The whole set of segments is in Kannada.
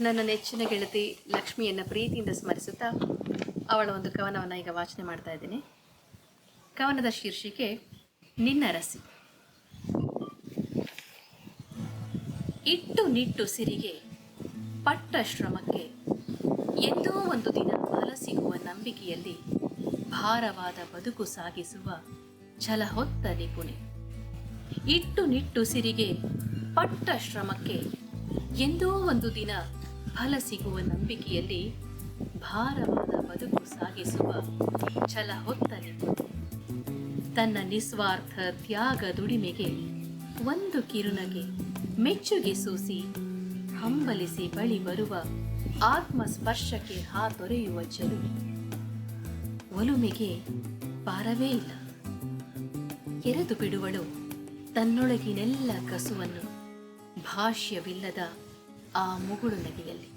ನನ್ನ ನೆಚ್ಚಿನ ಗೆಳತಿ ಲಕ್ಷ್ಮಿಯನ್ನು ಪ್ರೀತಿಯಿಂದ ಸ್ಮರಿಸುತ್ತಾ ಅವಳ ಒಂದು ಕವನವನ್ನು ಈಗ ವಾಚನೆ ಮಾಡ್ತಾ ಇದ್ದೀನಿ. ಕವನದ ಶೀರ್ಷಿಕೆ, ನಿನ್ನ ರಸಿ. ಇಟ್ಟು ನಿಟ್ಟು ಸಿರಿಗೆ ಪಟ್ಟ ಶ್ರಮಕ್ಕೆ ಎಂದೋ ಒಂದು ದಿನ ಫಲ ಸಿಗುವ ನಂಬಿಕೆಯಲ್ಲಿ ಭಾರವಾದ ಬದುಕು ಸಾಗಿಸುವ ಛಲ ಹೊತ್ತ ನಿಪುಣೆ. ಇಟ್ಟು ನಿಟ್ಟು ಸಿರಿಗೆ ಪಟ್ಟ ಶ್ರಮಕ್ಕೆ ಎಂದೋ ಒಂದು ದಿನ ಫಲ ಸಿಗುವ ನಂಬಿಕೆಯಲ್ಲಿ ಭಾರವಾದ ಬದುಕು ಸಾಗಿಸುವ ಛಲ ಹೊತ್ತಲಿ ತನ್ನ ನಿಸ್ವಾರ್ಥ ತ್ಯಾಗ ದುಡಿಮೆಗೆ ಒಂದು ಕಿರುನಗೆ ಮೆಚ್ಚುಗೆ ಸೂಸಿ ಹಂಬಲಿಸಿ ಬಳಿ ಬರುವ ಆತ್ಮಸ್ಪರ್ಶಕ್ಕೆ ಹಾತೊರೆಯುವ ಚಲು ಒಲುಮೆಗೆ ಪಾರವೇ ಇಲ್ಲ. ಎರೆದು ಬಿಡುವಳು ತನ್ನೊಳಗಿನೆಲ್ಲ ಕಸುವನ್ನು ಭಾಷ್ಯವಿಲ್ಲದ ಆ ಮುಗುಳು ನಗೆಯಲ್ಲಿ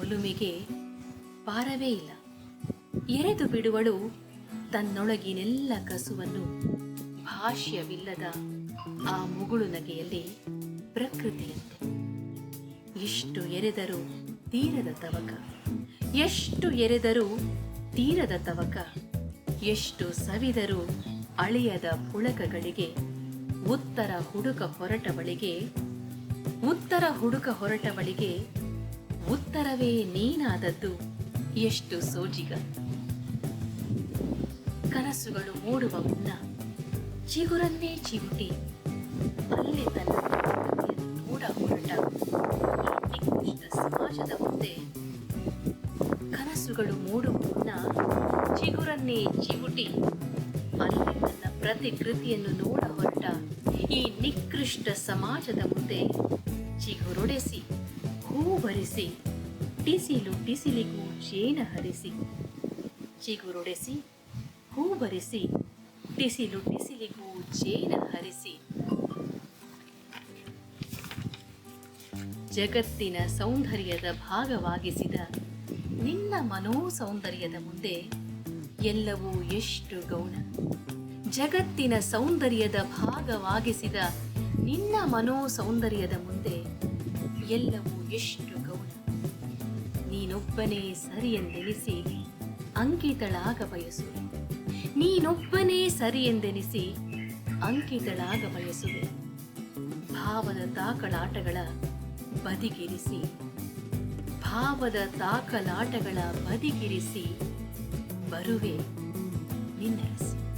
ಒಲುಮೆಗೆ ಪಾರವೇ ಇಲ್ಲ. ಎರೆದು ಬಿಡುವಳು ತನ್ನೊಳಗಿನೆಲ್ಲ ಕಸುವನ್ನು ಭಾಷ್ಯವಿಲ್ಲದ ಆ ಮುಗುಳು ನಗೆಯಲ್ಲಿ ಪ್ರಕೃತಿಯಂತೆ. ಎಷ್ಟು ಎರೆದರೂ ತೀರದ ತವಕ, ಎಷ್ಟು ಎರೆದರೂ ತೀರದ ತವಕ, ಎಷ್ಟು ಸವಿದರೂ ಅಳಿಯದ ಪುಳಕಗಳಿಗೆ ಉತ್ತರ ಹುಡುಕ ಹೊರಟವಳಿಗೆ ಉತ್ತರ ಹುಡುಕ ಹೊರಟವಳಿಗೆ, ಉತ್ತರವೇ ನೀನಾದದ್ದು, ಎಷ್ಟು ಸೋಜಿಗ. ಕನಸುಗಳು ಮೂಡುವ ಮುನ್ನ ಚಿಗುರನ್ನೇ ಚಿಮುಟಿ, ಅಲ್ಲಿ ತನ್ನ ಮೂಡ ಹೊರಟ ಸಮಾಜದ ಮುಂದೆ. ಕನಸುಗಳು ಮೂಡುವ ಮುನ್ನ ಚಿಗುರನ್ನೇ ಚಿಮುಟಿ, ಅಲ್ಲಿ ತನ್ನ ಪ್ರತಿಕೃತಿಯನ್ನು ನೋಡ ಹೊರಟ ಈ ನಿಕೃಷ್ಟ ಸಮಾಜದ ಮುಂದೆ ಚಿಗುರೊಡೆಸಿ, ಹೂ ಬರಿಸಿ ಟಿಸಿಲು ಟಿಸಿಲಿಗೂ ಜೇನ ಹರಿಸಿ. ಚಿಗುರೊಡೆಸಿ, ಹೂ ಬರಿಸಿ ಟಿಸಿಲು ಟಿಸಿಲಿಗೂ ಜೇನ ಹರಿಸಿ. ಜಗತ್ತಿನ ಸೌಂದರ್ಯದ ಭಾಗವಾಗಿಸಿದ ನಿನ್ನ ಮನೋ ಸೌಂದರ್ಯದ ಮುಂದೆ ಎಲ್ಲವೂ ಎಷ್ಟು ಗೌಣ. ಜಗತ್ತಿನ ಸೌಂದರ್ಯದ ಭಾಗವಾಗಿಸಿದ ನಿನ್ನ ಮನೋ ಸೌಂದರ್ಯದ ಮುಂದೆ ಎಲ್ಲವೂ ಎಷ್ಟು ಗೌಣ. ನೀನೊಬ್ಬನೇ ಸರಿ ಎಂದೆನಿಸಿ ಅಂಕಿತಳಾಗ ಬಯಸುವೆ. ನೀನೊಬ್ಬನೇ ಸರಿ ಎಂದೆನಿಸಿ ಅಂಕಿತಳಾಗ ಬಯಸುವೆ. ಭಾವದ ತಾಕಲಾಟಗಳ ಬದಿಗಿರಿಸಿ. ಭಾವದ ತಾಕಲಾಟಗಳ ಬದಿಗಿರಿಸಿ ಬರುವೆ ನಿನ್ನರಸಿ.